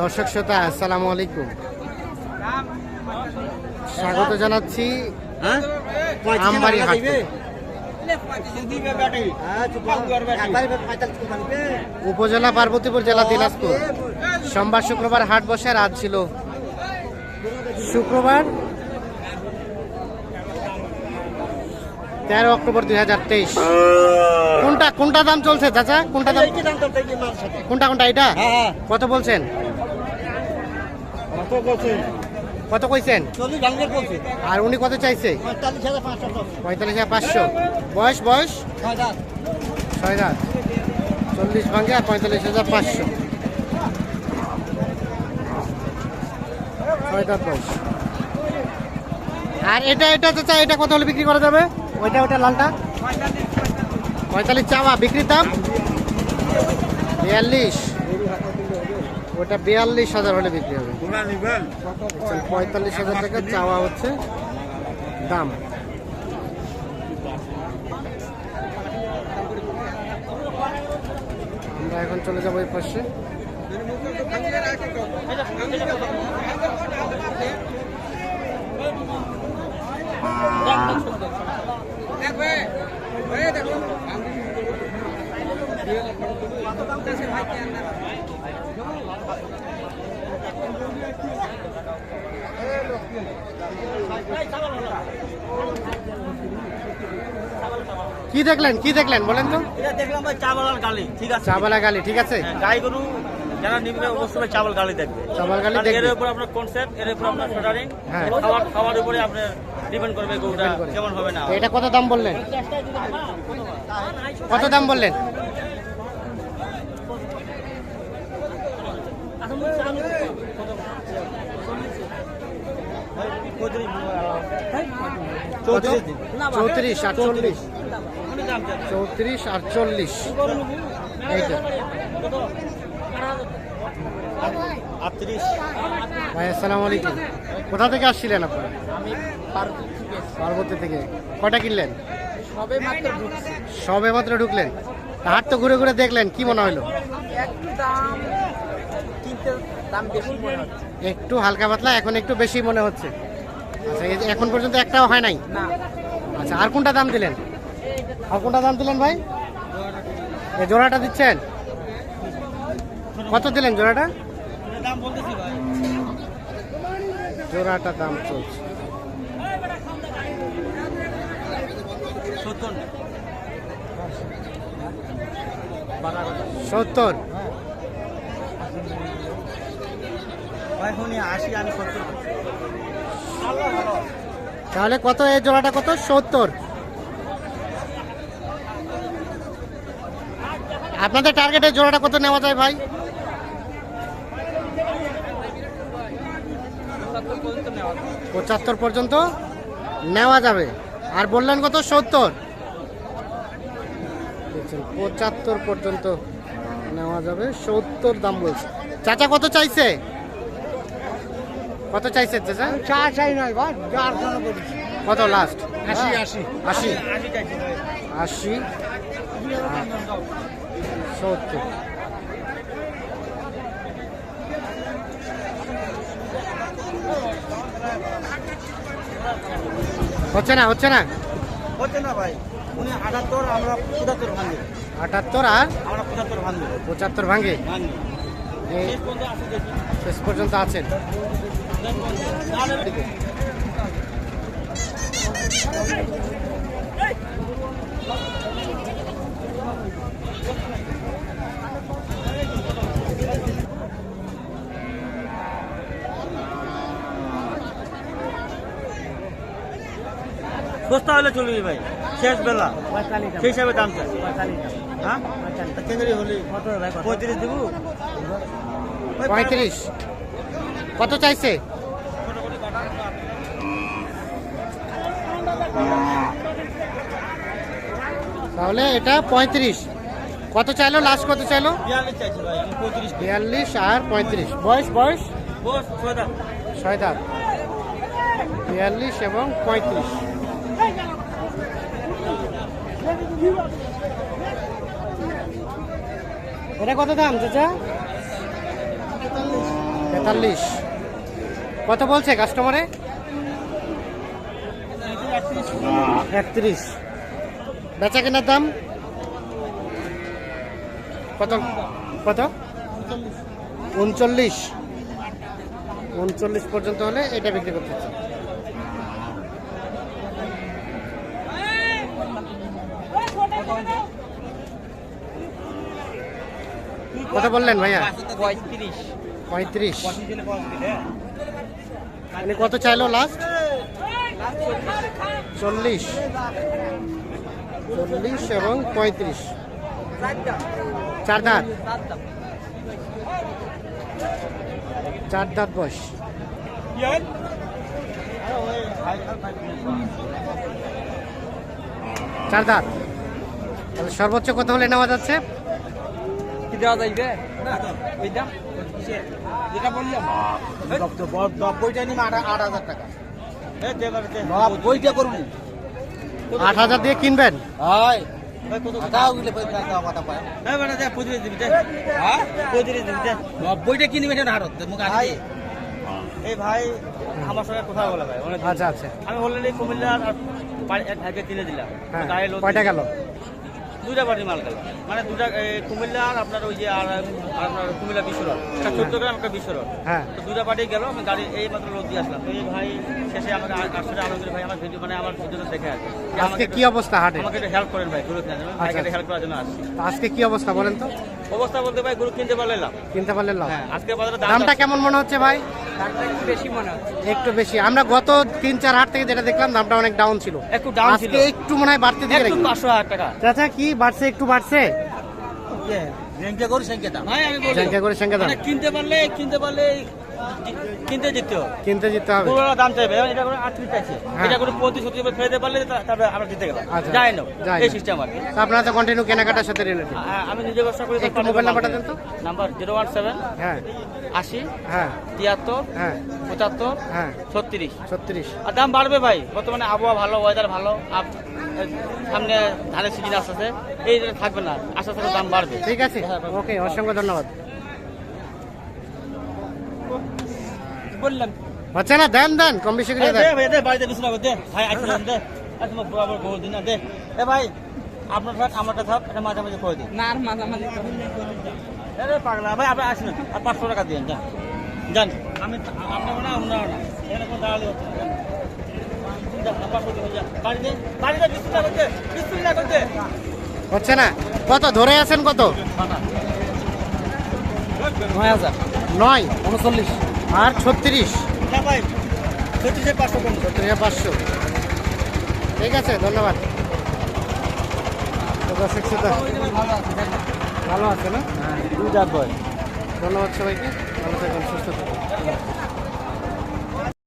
দর্শক শ্রোতা আসসালামু আলাইকুম। স্বাগত জানাচ্ছি আমবাড়ি হাট উপজেলা পার্বতীপুর জেলা দিনাজপুর। সোমবার শুক্রবার হাট বসে রাত ছিল। শুক্রবার তেরো অক্টোবর দুই হাজার তেইশ। কোনটা কোনটা দাম চলছে চাচা? কোনটা দাম? কোনটা কোনটা এটা কত বলছেন? কত কইছেন? আর উনি কত চাইছে? পঁয়তাল্লিশ হাজার পাঁচশো। বয়স বয়স? ছয় রাত চল্লিশ ভাঙ্গে আর পঁয়তাল্লিশ হাজার পাঁচশো। ছয় বয়স। আর এটা এটা চাচা এটা কত হলে বিক্রি করা যাবে? ওইটা ওইটা লালটা। পঁয়তাল্লিশ চাওয়া বিক্রির দাম? বিয়াল্লিশ। ওটা বিয়াল্লিশ হাজার হলে বিক্রি হবে। আচ্ছা, পঁয়তাল্লিশ হাজার টাকা চাওয়া হচ্ছে। দাম? আমরা এখন চলে যাব এই পাশে। কি দেখলেন? কি দেখলেন? বলেন তো। এটা দেখলাম ভাই চাওয়ালার গালি ঠিক আছে? চাবালা গালি ঠিক আছে? হ্যাঁ, গাই গরু যারা নিবে অবশ্যই চাওয়াল গালি দেখবে। চাবাল গালি কারণ এর উপর আপনার কনসেপ্ট এর উপর আপনার ফেডারিং হ্যাঁ। খাওয়ার খাওয়ার উপরে আপনার ডিপেন্ড করবে গরুটা কেমন হবে না এটা কত দাম বললেন? কত দাম বললেন? চৌত্রিশ আটচল্লিশ। চৌত্রিশ আটচল্লিশ। এইটা ভাই আসসালামু আলাইকুম। কোথা থেকে আসছিলেন আপনারা? পার্বতী থেকে কয়টা কিনলেন? সবে মাত্র সবে মাত্র ঢুকলেন। হাট তো ঘুরে ঘুরে দেখলেন কি মনে হলো? একটু দাম কিনতে দাম বেশি মনে হচ্ছে একটু হালকা পাতলা এখন একটু বেশি মনে হচ্ছে। আচ্ছা এই যে এখন পর্যন্ত একটাও হয় নাই? না। আচ্ছা আর কোনটা দাম দিলেন? আর কোনটা দাম দিলেন ভাই? এই জোড়াটা দিচ্ছেন? কত দিলেন জোড়াটা? জোড়াটা দাম চলছে। সত্তর। তাহলে কত এই জোড়াটা কত? সত্তর। আপনাদের টার্গেটের জোড়াটা কত নেওয়া যায় ভাই? পঁচাত্তর পর্যন্ত নেওয়া যাবে। আর বললেন কত? সত্তর। পঁচাত্তর পর্যন্ত নেওয়া যাবে। সত্তর দাম বলছে। চাচা কত চাইছে? কত চাইছে চাচা? চা চাই নয় ভাই যার জন্য বলেছি। কত লাস্ট আশি আশি। আশি? আশি সত্তর। হচ্ছে না হচ্ছে না? হচ্ছে না ভাই। উনি আটাত্তর আমরা পঁচাত্তর ভাঙি। আটাত্তর আর? আমরা পঁচাত্তর ভাঙি। পঁচাত্তর ভাঙে? শেষ পর্যন্ত আছেন। সস্তা হলে চলবি ভাই। শেষ বেলা। সেই হিসাবে দাম চাই। হ্যাঁ? চিংড়ি হলি পঁয়ত্রিশ দিব। পঁয়ত্রিশ কত চাইছে? তাহলে এটা পঁয়ত্রিশ। কত চাইলো? লাস্ট কত চাইলো? বিয়াল্লিশ আর পঁয়ত্রিশ। বয়স বয়স? ছয় দাম ছয় দাঁত। বিয়াল্লিশ এবং পঁয়ত্রিশ। এটা কত দাম চাচা? তেতাল্লিশ। কত বলছে কাস্টমারে একত্রিশ। বেচা কেনার দাম? কত? কত? উনচল্লিশ। উনচল্লিশ পর্যন্ত হলে এটা বিক্রি করতে চাই কত বললেন ভাইয়া? পঁয়ত্রিশ। পঁয়ত্রিশ। মানে কত চাইলো লাস্ট চল্লিশ। চল্লিশ এবং পঁয়ত্রিশ। চার দাঁত। চার দাঁত বয়স। চার দাঁত। তাহলে সর্বোচ্চ কত হলে নেওয়া যাচ্ছে? কি দেওয়া যাইবে? যেটা বললাম। নব্বইটা আট হাজার টাকা। নব্বইটা করব? আট হাজার দিয়ে কিনবেন? হয়? নব্বইটা কিনবে না হারত ভাই এই ভাই আমার সঙ্গে কথা বলে ভাই অনেক আচ্ছা আচ্ছা। আমি অলরেডি কুমিল্লার আর এক ভাইকে কিনে দিলাম। হ্যাঁ। কয়টা গেল? দুইটা বাড়ি মাল গেল মানে দুটা কুমিল্লা আর আপনার ওই যে আর আপনার কুমিল্লা বিশ্বরোড একটা চোদ্দ গ্রাম একটা বিশ্বরোড হ্যাঁ। তো দুটা বাড়ি গেল আমি গাড়ি এই মাত্র লোক দিয়ে আসলাম। তো এই ভাই শেষে আমাকে আসলে আলমগীর ভাই আমার ভিডিও মানে আমার ভিডিওটা দেখে আছে আজকে কি অবস্থা হাটে? আমাকে একটু হেল্প করেন ভাই দেবেন ভাইকে আচ্ছা। হেল্প করার জন্য আসছি। আজকে কি অবস্থা বলেন তো? অবস্থা বলতে ভাই গরু কিনতে পারলাম কিনতে পারলেন লাভ হ্যাঁ আজকে বাজারে দামটা কেমন মনে হচ্ছে ভাই? একটু বেশি মনে হচ্ছে। একটু বেশি। আমরা গত তিন চার হাট থেকে যেটা দেখলাম দামটা অনেক ডাউন ছিল। একটু ডাউন ছিল। একটু মনে হয় বাড়তে দিকে একটু রেখেছে। পাঁচশো হাজার টাকা। চাচা কি বাড়ছে একটু বাড়ছে? করে সংখ্যা দাম মানে কিনতে পারলে কিনতে পারলে কিনতে হবে। কিনতে যেতে হবে। পুরোনো দাম চাইবে। এবার এটা করে আটত্রিশ চাইছে হ্যাঁ। এটা করে পঁয়ত্রিশ সত্তর করে ফেলতে পারলে তারপরে আমরা জিতে গেলাম। আচ্ছা। যাই না এই সিস্টেম আর আপনারা তো কন্টিনিউ কেনাকাটার সাথে রিলেটেড আমি নিজে ব্যবসা করি একটু মোবাইল নাম্বারটা দেন তো। নাম্বার জিরো ওয়ান সেভেন হ্যাঁ। আশি হ্যাঁ। তিয়াত্তর হ্যাঁ। পঁচাত্তর হ্যাঁ। ছত্রিশ। ছত্রিশ। আর দাম বাড়বে ভাই বর্তমানে আবহাওয়া ভালো ওয়েদার ভালো আপ- সামনে ধানের সিজন আসতেছে এই থাকবে না আস্তে আস্তে দাম বাড়বে। ঠিক আছে? ওকে অসংখ্য ধন্যবাদ। বললাম। হচ্ছে না দেন দেন কম বেশি করে দে দেন। ভাই দে বাড়িতে বিছনা দে। ভাই আসলে দে। আর তোমার বরাবর বহু দিন না দে। এ ভাই আপনার থাক আমারটা থাক এটা মাঝে মাঝে করে দিন। না আর মাঝামাঝি আরে পাগলা ভাই আপনি আসুন আর পাঁচশো টাকা দিন যান। যান। আমি আপনার না আপনার না। এখানে কোনো দাঁড়ালে হচ্ছে হচ্ছে না কত ধরে আছেন কত? নয় হাজার। নয়। উনচল্লিশ। আর ছত্রিশ। হ্যাঁ ভাই পাঁচশো পাঁচশো। ঠিক আছে ধন্যবাদ। তো দর্শক শ্রোতা, ভালো আছে না? দুই চার বয় ধন্যবাদ সবাইকে ভালো থাকুন সুস্থ থাকুন।